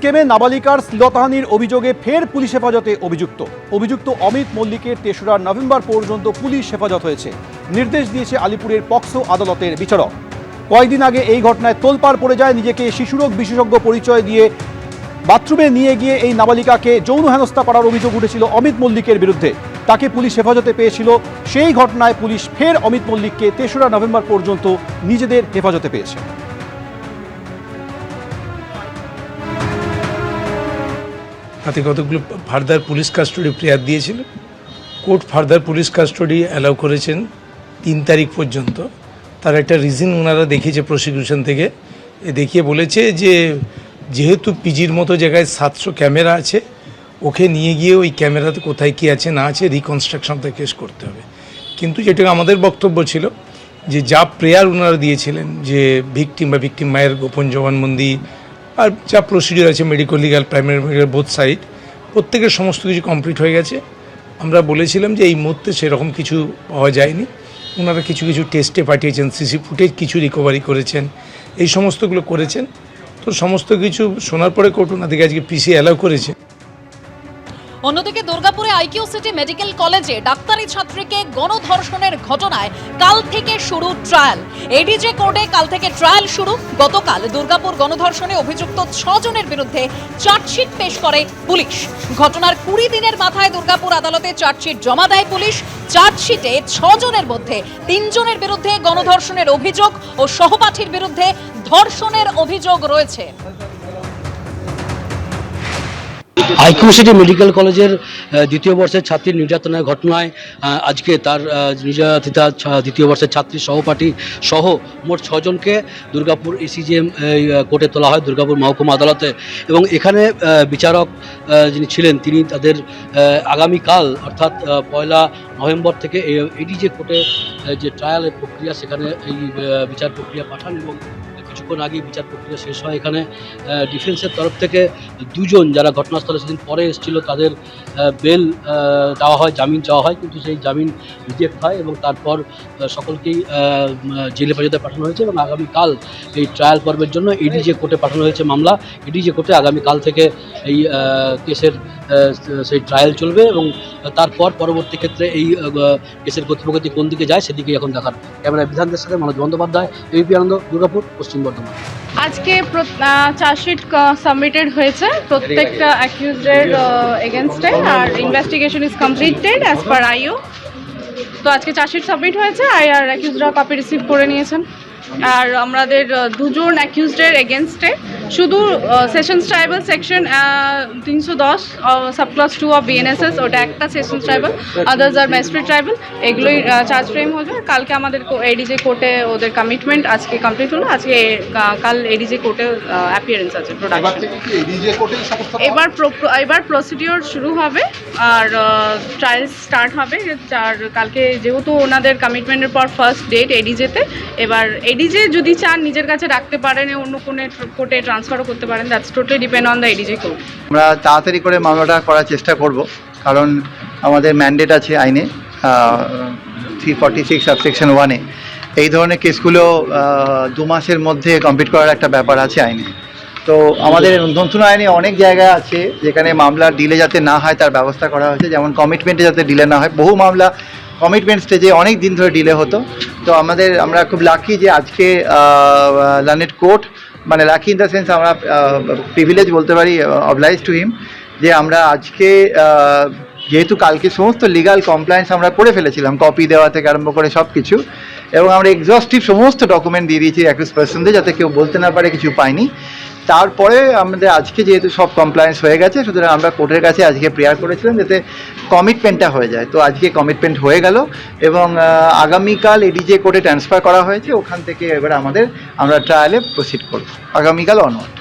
স্কেমে নাবালিকার শ্লীলতাহানির অভিযোগে ফের পুলিশ হেফাজতে অভিযুক্ত। অভিযুক্ত অমিত মল্লিকের তেসরা নভেম্বর পর্যন্ত পুলিশ হেফাজত হয়েছে। নির্দেশ দিয়েছে আলিপুরের পক্সো আদালতের বিচারক। কয়েকদিন আগে এই ঘটনায় তোলপাড় পড়ে যায় নিজেকে শিশুরোগ বিশেষজ্ঞ পরিচয় দিয়ে বাথরুমে নিয়ে গিয়ে এই নাবালিকাকে যৌন হেনস্থা করার অভিযোগ উঠেছিল অমিত মল্লিকের বিরুদ্ধে। তাকে পুলিশ হেফাজতে পেয়েছিল। সেই ঘটনায় পুলিশ ফের অমিত মল্লিককে তেসরা নভেম্বর পর্যন্ত নিজেদের হেফাজতে পেয়েছে। হাতে কতগুলো ফার্দার পুলিশ কাস্টডি প্রেয়ার দিয়েছিল। Court further police custody allow করেছেন তিন তারিখ পর্যন্ত। তার একটা রিজন ওনারা দেখিয়েছে প্রসিকিউশন থেকে। এ দেখিয়ে বলেছে যে, যেহেতু পিজির মতো জায়গায় সাতশো ক্যামেরা আছে, ওকে নিয়ে গিয়ে ওই ক্যামেরাতে কোথায় কী আছে, না আছে রিকনস্ট্রাকশনটা কেস করতে হবে। কিন্তু যেটা আমাদের বক্তব্য ছিল, যে যা প্রেয়ার ওনারা দিয়েছিলেন, যে ভিকটিম বা ভিকটিম মায়ের গোপন জবানবন্দি আর যা প্রসিডিওর আছে medical legal primary medical both side প্রত্যেকের সমস্ত কিছু কমপ্লিট হয়ে গেছে। আমরা বলেছিলাম যে এই মুহূর্তে সেরকম কিছু পাওয়া যায়নি। ওনারা কিছু কিছু টেস্টে পাঠিয়েছেন সিসি ফুটেজ কিছু রিকভারি করেছেন, এই সমস্তগুলো করেছেন। তো সমস্ত কিছু শোনার পরে কোর্ট ওনাদেরকে আজকে পিসি অ্যালাউ করেছে। অন্যদিকে দুর্গাপুরে আইকিউ সিটি মেডিকেল কলেজে ডাক্তারি ছাত্রীকে গণধর্ষণের ঘটনায় কাল থেকে শুরু ট্রায়াল। এডিজে কোর্টে কাল থেকে ট্রায়াল শুরু। গতকাল দুর্গাপুর গণধর্ষণে অভিযুক্ত ছজনের বিরুদ্ধে চার্জশিট পেশ করে পুলিশ। ঘটনার কুড়ি দিনের মাথায় দুর্গাপুর আদালতে চার্জশিট জমা দেয় পুলিশ। চার্জশিটে ছজনের মধ্যে তিনজনের বিরুদ্ধে গণধর্ষণের অভিযোগ ও সহপাঠীর বিরুদ্ধে ধর্ষণের অভিযোগ রয়েছে। আইকিউ সিটি মেডিকেল কলেজের দ্বিতীয় বর্ষের ছাত্রীর নির্যাতনের ঘটনায় আজকে তার নির্যাতিতা দ্বিতীয় বর্ষের ছাত্রীর সহপাঠী সহ মোট ছজনকে দুর্গাপুর এসিজিএম কোর্টে তোলা হয়, দুর্গাপুর মহকুমা আদালতে। এবং এখানে বিচারক যিনি ছিলেন, তিনি তাদের আগামীকাল, অর্থাৎ পয়লা নভেম্বর থেকে এডিজে কোর্টে যে ট্রায়ালের প্রক্রিয়া, সেখানে এই বিচার প্রক্রিয়া পাঠান এবং কিছুক্ষণ আগে বিচার প্রক্রিয়া শেষ হয়। এখানে ডিফেন্সের তরফ থেকে দুজন যারা ঘটনাস্থলে সেদিন পরে এসেছিল, তাদের বেল দেওয়া হয়, জামিন চাওয়া হয়। কিন্তু সেই জামিন রিজেক্ট হয় এবং তারপর সকলকেই জেলে হেফাজতে পাঠানো হয়েছে এবং আগামীকাল এই ট্রায়াল পর্বের জন্য এডিজে কোর্টে পাঠানো হয়েছে মামলা। এডিজে কোর্টে আগামীকাল থেকে এই কেসের সেই ট্রায়াল চলবে এবং তারপর পরবর্তী ক্ষেত্রে এই কেসের গতিপ্রগতি কোন দিকে যায় সেদিকেই এখন দেখার। ক্যামেরা বিধানদের সাথে মনোজ বন্দ্যোপাধ্যায় এবিপি আনন্দ দুর্গাপুর পশ্চিম বর্ধমান আজকে চার্জশিট সাবমিটেড হয়েছে। প্রত্যেকটা অ্যাকিউজডের এগেনস্টে আর investigation is completed as per IO তো আজকে চার্জশিট সাবমিট হয়েছে। আই আর অ্যাকিউজরা কপি রিসিভ করে নিয়েছেন। আর আমাদের আহ, দুজন অ্যাকিউজডের এগেনস্টে শুধু সেশনস ট্রাইবাল সেকশন তিনশো দশ সাবক্লাস টু অফ বিএনএসএস ওটা একটা সেশনস ট্রাইবাল আদার্স আর ম্যাজিস্ট্রেট ট্রাইবাল এগুলোই চার্জ ফ্রেম হবে কালকে আমাদের এডিজে কোর্টে ওদের কমিটমেন্ট আজকে কমপ্লিট হলো। আজকে কাল এডিজে কোর্টে অ্যাপিয়ারেন্স আছে প্রোডাকশন এবার এবার প্রসিডিওর শুরু হবে আর ট্রায়াল স্টার্ট হবে আর কালকে যেহেতু ওনাদের কমিটমেন্টের পর ফার্স্ট ডেট এডিজেতে এবার এডিজে যদি চান নিজের কাছে রাখতে পারেন অন্য কোনো কোর্টে ট্রান্সফারও করতে পারেন। That's totally depend on the ADJ court আমরা তাড়াতাড়ি করে মামলাটা করার চেষ্টা করব, কারণ আমাদের ম্যান্ডেট আছে আইনে থ্রি ফর্টি সিক্স সাবসেকশন ওয়ানে এই ধরনের কেসগুলো দু মাসের মধ্যে কমপ্লিট করার একটা ব্যাপার আছে আইনে। তো আমাদের নতুন আইনে অনেক জায়গা আছে, যেখানে মামলা ডিলে যাতে না হয়, তার ব্যবস্থা করা হয়েছে। যেমন কমিটমেন্টে যাতে ডিলে না হয়। বহু মামলা কমিটমেন্ট স্টেজে অনেক দিন ধরে ডিলে হতো। তো আমাদের, আমরা খুব লাকি যে আজকে লার্নেট কোর্ট মানে লাকি ইন দ্য সেন্স আমরা প্রিভিলেজ বলতে পারি অবলাইজ টু হিম যে আমরা আজকে যেহেতু কালকে সমস্ত লিগাল কমপ্লায়েন্স আমরা করে ফেলেছিলাম কপি দেওয়া থেকে আরম্ভ করে সব কিছু এবং আমরা এক্সস্টিভ সমস্ত ডকুমেন্ট দিয়ে দিয়েছি একুশ পার্সেন্টে যাতে কেউ বলতে না পারে, কিছু পাইনি তারপরে আমাদের আজকে যেহেতু সব কমপ্লায়েন্স হয়ে গেছে, সুতরাং আমরা কোর্টের কাছে আজকে প্রেয়ার করেছিলাম যাতে কমিটমেন্টটা হয়ে যায়। তো আজকে কমিটমেন্ট হয়ে গেল এবং আগামীকাল এডিজে কোর্টে ট্রান্সফার করা হয়েছে, ওখান থেকে এবার আমাদের আমরা ট্রায়ালে প্রসিড করব। আগামীকাল অনওয়ার্ড